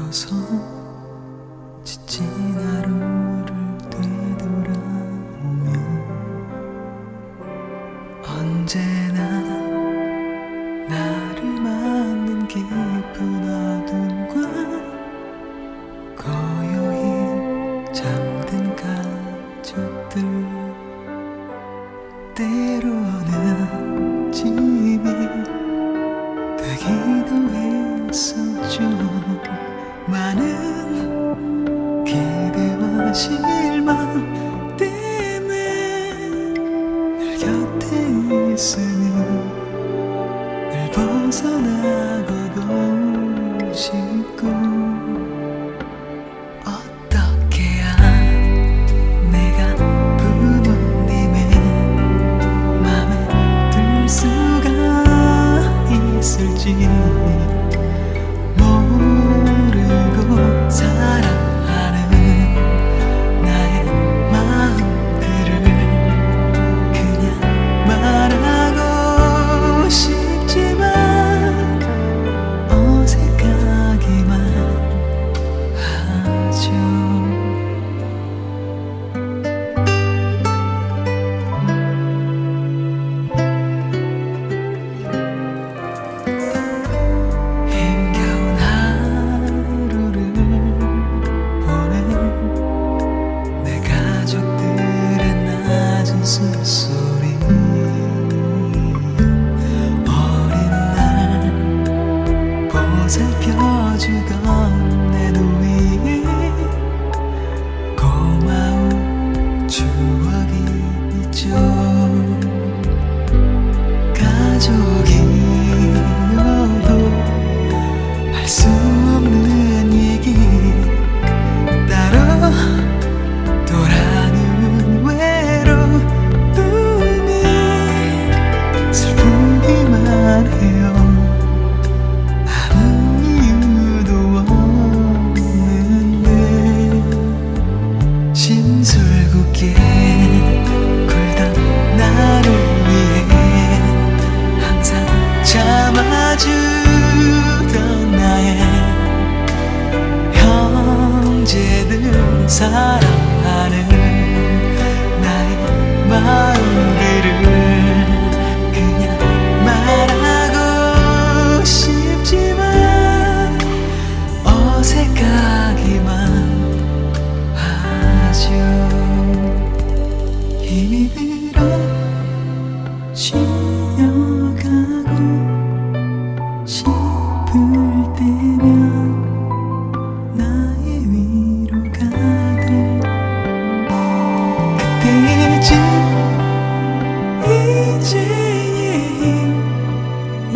걸어서 지친 하루를 되돌아보면 언제나 나를 맞는 깊은 어둠과 고요히 잠든 가족들 때로 나 실망 때문에 늘 곁에 있으면 늘 벗어나고도 싶고. presence again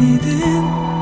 miydin?